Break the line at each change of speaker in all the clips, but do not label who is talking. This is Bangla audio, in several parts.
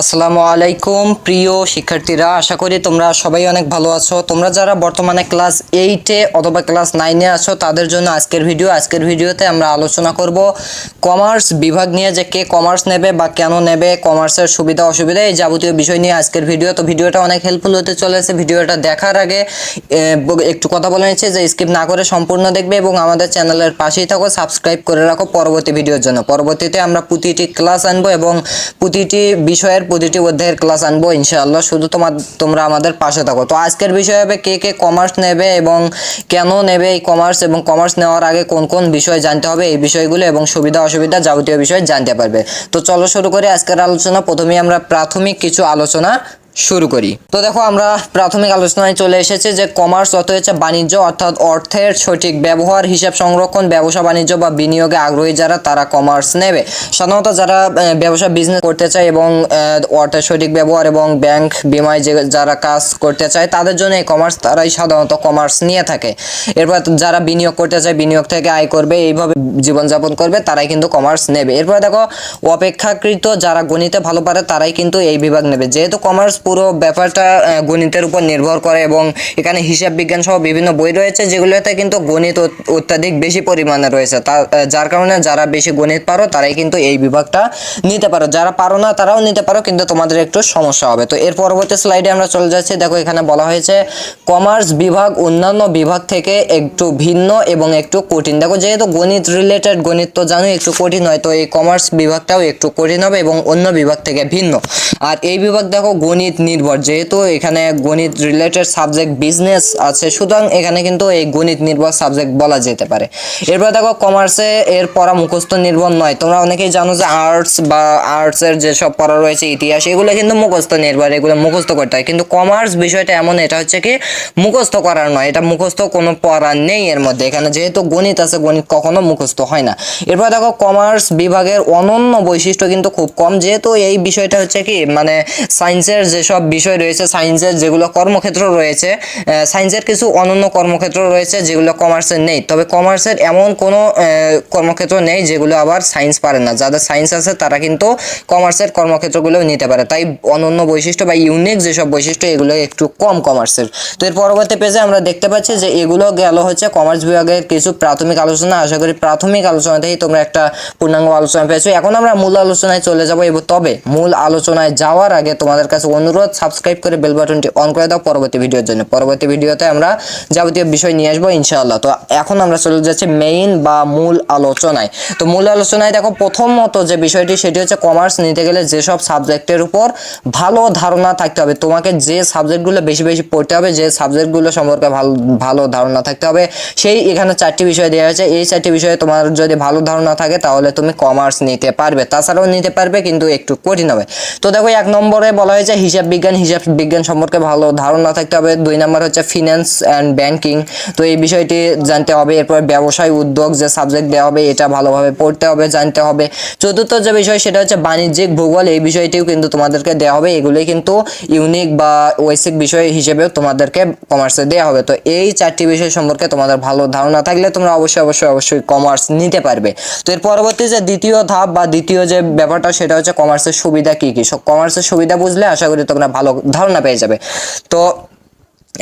আসসালামু আলাইকুম, প্রিয় শিক্ষার্থীরা। আশা করি তোমরা সবাই অনেক ভালো আছো। তোমরা যারা বর্তমানে ক্লাস এইটে অথবা ক্লাস নাইনে আছো, তাদের জন্য আজকের ভিডিও। আজকের ভিডিওতে আমরা আলোচনা করব কমার্স বিভাগ নিয়ে, যে কে কমার্স নেবে বা কেন নেবে, কমার্সের সুবিধা, অসুবিধা, এই যাবতীয় বিষয় নিয়ে আজকের ভিডিও। তো ভিডিওটা অনেক হেল্পফুল হতে চলেছে। ভিডিওটা দেখার আগে একটু কথা বলে নিচ্ছে যে স্কিপ না করে সম্পূর্ণ দেখবে এবং আমাদের চ্যানেলের পাশেই থাকো সাবস্ক্রাইব করে রাখো পরবর্তী ভিডিওর জন্য। পরবর্তীতে আমরা প্রতিটি ক্লাস আনব এবং প্রতিটি বিষয়ের প্রতিটি অধ্যায়ের ক্লাস আনব ইনশাআল্লাহ। শুধু তোমার, তোমরা আমাদের পাশে থাকো। তো আজকের বিষয় হবে কে কে কমার্স নেবে এবং কেন নেবে এই কমার্স এবং কমার্স নেওয়ার আগে কোন কোন বিষয় জানতে হবে এই বিষয়গুলো এবং সুবিধা অসুবিধা যাবতীয় বিষয় জানতে পারবে। তো চলো শুরু করে আজকের আলোচনা। প্রথমেই আমরা প্রাথমিক কিছু আলোচনা শুরু করি। তো দেখো, আমরা প্রাথমিক আলোচনায় চলে এসেছি যে কমার্স অর্থ হচ্ছে বাণিজ্য অর্থাৎ অর্থের সঠিক ব্যবহার, হিসাব সংরক্ষণ, ব্যবসা বাণিজ্য বা বিনিয়োগে আগ্রহী যারা, তারা কমার্স নেবে। সাধারণত যারা ব্যবসা বিজনেস করতে চায় এবং অর্থের সঠিক ব্যবহার এবং ব্যাংক বিমায় যে যারা কাজ করতে চায়, তাদের জন্য এই কমার্স তারাই সাধারণত কমার্স নিয়ে থাকে। এরপর যারা বিনিয়োগ করতে চায়, বিনিয়োগ থেকে আয় করবে, এইভাবে জীবনযাপন করবে, তারাই কিন্তু কমার্স নেবে। এরপর দেখো, অপেক্ষাকৃত যারা গণিতে ভালো পারে, তারাই কিন্তু এই বিভাগ নেবে। যেহেতু কমার্স পুরো ব্যাপারটা গণিতের উপর নির্ভর করে এবং এখানে হিসাব বিজ্ঞান সহ বিভিন্ন বই রয়েছে, যেগুলোতে কিন্তু গণিত অত্যাধিক বেশি পরিমাণে রয়েছে। তা যার কারণে যারা বেশি গণিত পারো, তারাই কিন্তু এই বিভাগটা নিতে পারো। যারা পারো না, তারাও নিতে পারো, কিন্তু তোমাদের একটু সমস্যা হবে। তো এর পরবর্তী স্লাইডে আমরা চলে যাচ্ছি। দেখো, এখানে বলা হয়েছে, কমার্স বিভাগ অন্যান্য বিভাগ থেকে একটু ভিন্ন এবং একটু কঠিন। দেখো, যেহেতু গণিত রিলেটেড গণিত তো জানো একটু কঠিন হয়, তো এই কমার্স বিভাগটাও একটু কঠিন হবে এবং অন্য বিভাগ থেকে ভিন্ন। আর এই বিভাগ দেখো, গণিত নির্ভর, যেহেতু এখানে গণিত রিলেটেড সাবজেক্ট বিজনেস আছে, সুতরাং এখানে কিন্তু এই গণিত নির্ভর সাবজেক্ট বলা যেতে পারে। এরপর দেখো কমার্সে এর পড়া মুখস্থ নির্ভর নয়। তোমরা অনেকেই জানো যে আর্টস বা আর্টসের যেসব পড়া রয়েছে, ইতিহাস, এগুলো কিন্তু মুখস্থ নির্ভর, এগুলো মুখস্থ করতে হয়। কিন্তু কমার্স বিষয়টা এমন, এটা হচ্ছে কি, মুখস্থ করার নয়। এটা মুখস্থ কোনো পড়া নেই এর মধ্যে। এখানে যেহেতু গণিত আছে, গণিত কখনো মুখস্থ হয় না। এরপর দেখো কমার্স বিভাগের অনন্য বৈশিষ্ট্য কিন্তু খুব কম। যেহেতু এই বিষয়টা হচ্ছে কি মানে সায়েন্সের যেসব বিষয় রয়েছে সায়েন্সের যেগুলো কর্মক্ষেত্র রয়েছে সায়েন্সের কিছু অনন্য কর্মক্ষেত্র রয়েছে যেগুলো কমার্সের নেই। তবে কমার্সের এমন কোনো কর্মক্ষেত্র নেই যেগুলো আবার সায়েন্স পারে না। যাদের সায়েন্স আছে তারা কিন্তু কমার্সের কর্মক্ষেত্রগুলো নিতে পারে। তাই অনন্য বৈশিষ্ট্য বা ইউনিক যেসব বৈশিষ্ট্য, এগুলো একটু কম কমার্সের তো এর পরবর্তী পেজে আমরা দেখতে পাচ্ছি যে এগুলো গেল হচ্ছে কমার্স বিভাগের কিছু প্রাথমিক আলোচনা। আশা করি প্রাথমিক আলোচনাতেই তোমরা একটা পূর্ণাঙ্গ আলোচনা পেয়েছ। এখন আমরা মূল আলোচনায় চলে যাব। এবং, তবে মূল আলোচনায় যাওয়ার আগে তোমাদের কাছে অনুরোধ সাবস্ক্রাইব করে বেল বাটনটি অন করে দাও পরবর্তী ভিডিওর জন্য। পরবর্তী ভিডিওতে আমরা যাবতীয় বিষয় নিয়ে আসব ইনশাআল্লাহ। তো এখন আমরা চলে যাচ্ছি মেইন বা মূল আলোচনায়। তো মূল আলোচনায় দেখো প্রথমত যে বিষয়টি, সেটি হচ্ছে কমার্স নিতে গেলে যেসব সাবজেক্টের উপর ভালো ধারণা থাকতে হবে, তোমাকে যে সাবজেক্টগুলো বেশি বেশি পড়তে হবে, যে সাবজেক্টগুলো সম্পর্কে ভালো ভালো ধারণা থাকতে হবে, সেই এখানে চারটি বিষয় দেওয়া হয়েছে এই চারটি বিষয়ে তোমার যদি ভালো ধারণা থাকে, তাহলে তুমি কমার্স নিতে পারবে। তাছাড়াও নিতে পারবে, কিন্তু একটু কঠিন হবে। তো দেখো এক নম্বরে বলা হয়েছে হিসাব বিজ্ঞান, হিসাব বিজ্ঞান সম্পর্কে ভালো ধারণা থাকতে হবে। দুই নম্বর হচ্ছে ফিনান্স অ্যান্ড ব্যাংকিং তো এই বিষয়টি জানতে হবে। এরপর ব্যবসায় উদ্যোগ যে সাবজেক্ট দেওয়া হবে, এটা ভালোভাবে পড়তে হবে, জানতে হবে। চতুর্থ যে বিষয়, সেটা হচ্ছে বাণিজ্যিক ভূগোল। এই বিষয়টিও কিন্তু তোমাদেরকে দেওয়া হবে। এগুলোই কিন্তু ইউনিক বা ওয়েসিক বিষয় হিসেবেও তোমাদেরকে কমার্সে দেওয়া হবে। তো এই চারটি বিষয় সম্পর্কে তোমাদের ভালো ধারণা থাকলে তোমরা অবশ্যই অবশ্যই অবশ্যই কমার্স নিতে পারবে। তো এর পরবর্তী যে দ্বিতীয় ধাপ বা দ্বিতীয় যে ব্যাপারটা, সেটা হচ্ছে কমার্সের সুবিধা কী কী? কি কমার্সের সুবিধা বুঝলে আশা করি তোমরা ভালো ধারণা পেয়ে যাবে। তো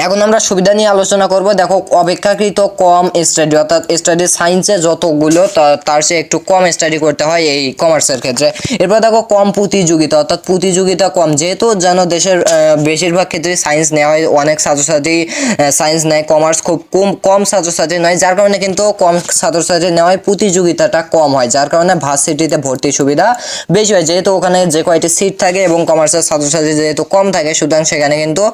এখন আমরা সুবিধা নিয়ে আলোচনা করব। দেখো, অপেক্ষাকৃত কম স্টাডি অর্থাৎ স্টাডি সায়েন্সে যতগুলো তার চেয়ে একটু কম স্টাডি করতে হয় এই কমার্সের ক্ষেত্রে। এরপর দেখো, কম প্রতিযোগিতা, অর্থাৎ প্রতিযোগিতা কম। যেহেতু যেন দেশের বেশিরভাগ ক্ষেত্রে সায়েন্স নেওয়া হয়, অনেক ছাত্রছাত্রী সায়েন্স নেয় কমার্স খুব কম কম ছাত্রছাত্রী নয়, যার কারণে কিন্তু কম ছাত্রছাত্রী নেওয়ায় প্রতিযোগিতাটা কম হয়, যার কারণে ভার্সিটিতে ভর্তির সুবিধা বেশি হয়। যেহেতু ওখানে যে কয়টি সিট থাকে এবং কমার্সের ছাত্রছাত্রী যেহেতু কম থাকে, সুতরাং সেখানে কিন্তু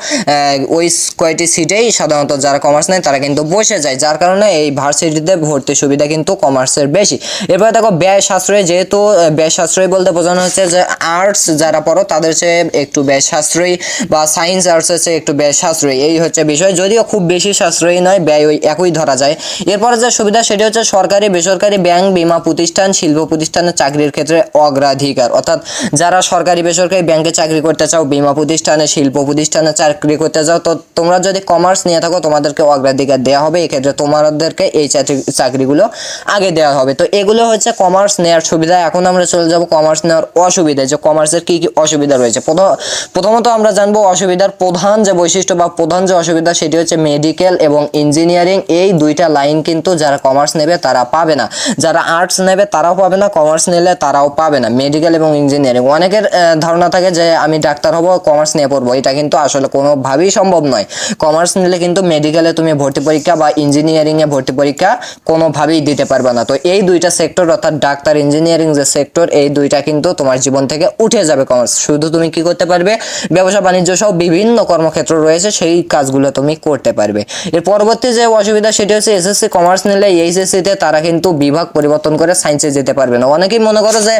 ওই কয়টি সিটেই সাধারণত যারা কমার্স নেয়, তারা কিন্তু বসে যায়। যার কারণে এই ভার্সিটিতে ভর্তির সুবিধা কিন্তু কমার্সের বেশি। এরপর দেখো, ব্যয় সাশ্রয় যেহেতু ব্যয় সাশ্রয় বলতে বোঝানো হচ্ছে যে আর্টস যারা পড়ো, তাদের চেয়ে একটু ব্যয় সাশ্রয়ী বা সায়েন্স আর্টসের চেয়ে একটু ব্যয় সাশ্রয়ী। এই হচ্ছে বিষয়। যদিও খুব বেশি সাশ্রয়ী নয়, ব্যয় ওই একই ধরা যায়। এরপরে যে সুবিধা, সেটি হচ্ছে সরকারি, বেসরকারি ব্যাংক, বিমা প্রতিষ্ঠান, শিল্প প্রতিষ্ঠানের চাকরির ক্ষেত্রে অগ্রাধিকার। অর্থাৎ যারা সরকারি, বেসরকারি ব্যাংকে চাকরি করতে চাও, বিমা প্রতিষ্ঠানে, শিল্প প্রতিষ্ঠানে চাকরি করতে চাও তো তোমরা যদি কমার্স নিয়ে থাকো তোমাদেরকে অগ্রাধিকার দেওয়া হবে। এক্ষেত্রে তোমাদেরকে এই চাকরি, চাকরিগুলো আগে দেওয়া হবে। তো এগুলো হচ্ছে কমার্স নেওয়ার সুবিধা। এখন আমরা চলে যাব কমার্স নেওয়ার অসুবিধা যে কমার্সের কি কি অসুবিধা রয়েছে। প্রথম- প্রথমত আমরা জানব অসুবিধার প্রধান যে বৈশিষ্ট্য বা প্রধান যে অসুবিধা, সেটি হচ্ছে মেডিকেল এবং ইঞ্জিনিয়ারিং এই দুইটা লাইন কিন্তু যারা কমার্স নেবে, তারা পাবে না। যারা আর্টস নেবে, তারাও পাবে না। কমার্স নিলে তারাও পাবে না। মেডিকেল এবং ইঞ্জিনিয়ারিং অনেকের ধারণা থাকে যে আমি ডাক্তার হব কমার্স নিয়ে পড়ব। এটা কিন্তু আসলে কোনোভাবেই সম্ভব নয়। কমার্স নিলে কিন্তু মেডিকেলে তুমি ভর্তি পরীক্ষা বা ইঞ্জিনিয়ারিং এ ভর্তি পরীক্ষা কোনোভাবেই দিতে পারবে না। তো এই দুইটা সেক্টর অর্থাৎ ডাক্তার ইঞ্জিনিয়ারিং যে সেক্টর এই দুইটা কিন্তু তোমার জীবন থেকে উঠে যাবে কমার্স শুধু তুমি কি করতে পারবে? ব্যবসা, বাণিজ্য সহ বিভিন্ন কর্মক্ষেত্র রয়েছে, সেই কাজগুলো তুমি করতে পারবে। এর পরবর্তী যে অসুবিধা, সেটি হচ্ছে এসএসসি কমার্স নিলে এইচএসসি তে তারা কিন্তু বিভাগ পরিবর্তন করে সায়েন্সে যেতে পারবে না। অনেকেই মনে করো যে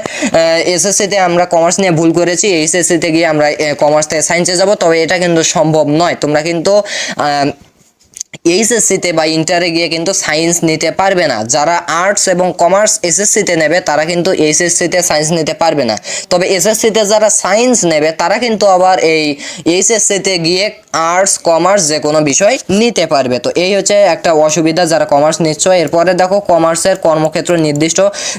এসএসসি তে আমরা কমার্স নিয়ে ভুল করেছি এইচএসসি তে গিয়ে আমরা কমার্স থেকে সায়েন্সে যাব, তবে এটা কিন্তু সম্ভব নয়। তোমরা কিন্তু Um, এইচএসসিতে বা ইন্টারে গিয়ে কিন্তু সায়েন্স নিতে পারবে না। যারা আর্টস এবং কমার্স এসএসসিতে নেবে, তারা কিন্তু এইচএসসিতে সায়েন্স নিতে পারবে না। তবে এসএসসিতে যারা সায়েন্স নেবে, তারা কিন্তু আবার এই এইচএসসিতে গিয়ে আর্টস কমার্স যে কোনো বিষয় নিতে পারবে। তো এই হচ্ছে একটা অসুবিধা, যারা কমার্স নিচ্ছ। এরপরে দেখো কমার্সের কর্মক্ষেত্র নির্দিষ্ট।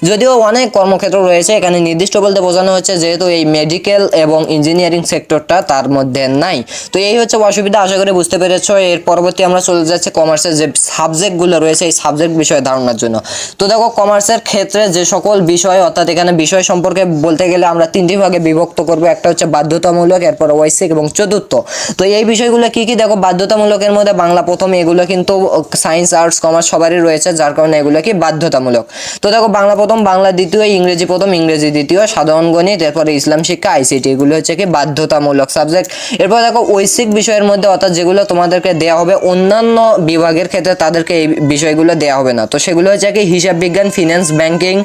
যদিও অনেক কর্মক্ষেত্র রয়েছে, এখানে নির্দিষ্ট বলতে বোঝানো হচ্ছে যেহেতু এই মেডিকেল এবং ইঞ্জিনিয়ারিং সেক্টরটা তার মধ্যে নাই। তো এই হচ্ছে অসুবিধা, আশা করি বুঝতে পেরেছ। এর পরবর্তী আমরা চলে যাচ্ছি কমার্সের যে সাবজেক্টগুলো রয়েছে, এই সাবজেক্ট বিষয়ে ধারণার জন্য। তো দেখো কমার্সের ক্ষেত্রে যে সকল বিষয়, অর্থাৎ এখানে বিষয় সম্পর্কে বলতে গেলে আমরা তিনটি ভাগে বিভক্ত করব। একটা হচ্ছে বাধ্যতামূলক, এরপর ঐচ্ছিক এবং চতুর্থ। তো এই বিষয়গুলো কি কি? দেখো, বাধ্যতামূলকের মধ্যে বাংলা প্রথম, এগুলো কিন্তু সায়েন্স আর্টস কমার্স সবারই রয়েছে, যার কারণে এগুলো কি? বাধ্যতামূলক। তো দেখো, বাংলা প্রথম, বাংলা দ্বিতীয়, ইংরেজি প্রথম, ইংরেজি দ্বিতীয়, সাধারণ গণিত, এরপরে ইসলাম শিক্ষা আইসিটি এগুলো হচ্ছে কি? বাধ্যতামূলক সাবজেক্ট এরপর দেখো, ঐচ্ছিক বিষয়ের মধ্যে, অর্থাৎ যেগুলো তোমাদেরকে দেওয়া হবে, অন্যান্য বিভাগের ক্ষেত্রে তাদেরকে এই বিষয়গুলো দেওয়া হবে না। তো সেগুলো হচ্ছে কি হিসাব বিজ্ঞান ফিনান্স ব্যাংকিং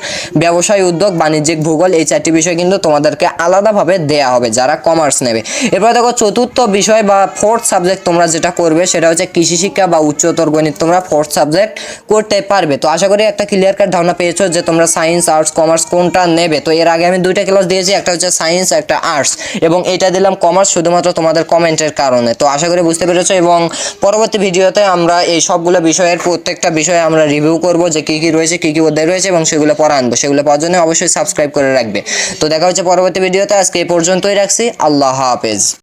ব্যবসায় উদ্যোগ, বাণিজ্যিক ভূগোল এই চারটি বিষয় কিন্তু তোমাদেরকে আলাদাভাবে দেওয়া হবে যারা কমার্স নেবে। এরপরে দেখো চতুর্থ বিষয় বা ফোর্থ সাবজেক্ট তোমরা যেটা করবে সেটা হচ্ছে কৃষি শিক্ষা বা উচ্চতর গণিত। তোমরা ফোর্থ সাবজেক্ট করতে পারবে। তো আশা করি একটা ক্লিয়ার কাট ধারণা পেয়েছ যে তোমরা সায়েন্স আর্টস কমার্স কোনটা নেবে। তো এর আগে আমি দুইটা ক্লাস দিয়েছি, একটা হচ্ছে সায়েন্স একটা আর্টস এবং এটা দিলাম কমার্স শুধুমাত্র তোমাদের কমেন্টের কারণে। তো আশা করি বুঝতে পেরেছ এবং পরবর্তী ভিডিওতে আমরা এই সবগুলো বিষয়ের প্রত্যেকটা বিষয়ে আমরা রিভিউ করব যে কী কী রয়েছে, কী কী অধ্যায় রয়েছে এবং সেগুলো পড়া আনব। সেগুলো পাওয়ার জন্য অবশ্যই সাবস্ক্রাইব করে রাখবে। তো দেখা হচ্ছে পরবর্তী ভিডিওতে আজকে এই পর্যন্তই রাখছি। আল্লাহ হাফেজ।